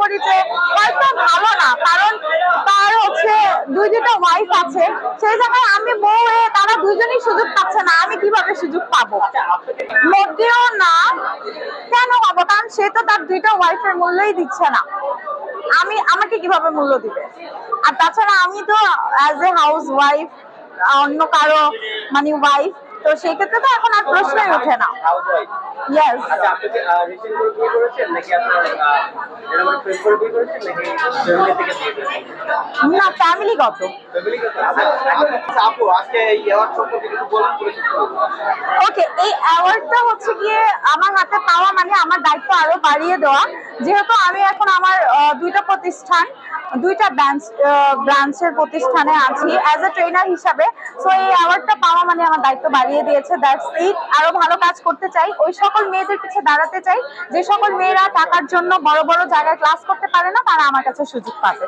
করি হয়তো ভালো না, কারণ তার হচ্ছে দুই দুটা ওয়াইফ আছে, সেই জায়গায় আমি বউ হয়ে তারা দুজনই সুযোগ পাচ্ছে না, আমি কীভাবে সুযোগ পাবো? মোটেও না, কেন পাবো? কারণ সে তো তার দুইটা ওয়াইফের মূল্যই দিচ্ছে না। আমি, আমাকে কীভাবে মূল্য দিবে? আর তাছাড়া আমি তো অ্যাজ এ হাউস ওয়াইফ অন্য কারও মানে ওয়াইফ তো সেই ক্ষেত্রে তো এখন আর প্রশ্নই ওঠে না। ইয়েস আচ্ছা না ফ্যামিলিগত ফ্যামিলি আচ্ছা আজকে এই। ওকে অ্যাওয়ার্ডটা হচ্ছে গিয়ে আমার হাতে পাওয়া আমার দায়িত্ব আরও বাড়িয়ে দেওয়া। যেহেতু আমি এখন আমার দুইটা প্রতিষ্ঠান, দুইটা ব্রাঞ্চ ব্রাঞ্চের প্রতিষ্ঠানে আছি অ্যাজ এ ট্রেনার হিসাবে। সো এই অ্যাওয়ার্ডটা পাওয়া মানে আমার দায়িত্ব বাড়িয়ে দিয়েছে। দ্যাটস ইট আরও ভালো কাজ করতে চাই। ওই সকল মেয়েদের পিছে দাঁড়াতে চাই। যে সকল মেয়েরা টাকার জন্য বড় বড় জায়গায় ক্লাস করতে পারে না, তারা আমার কাছে সুযোগ পাবে।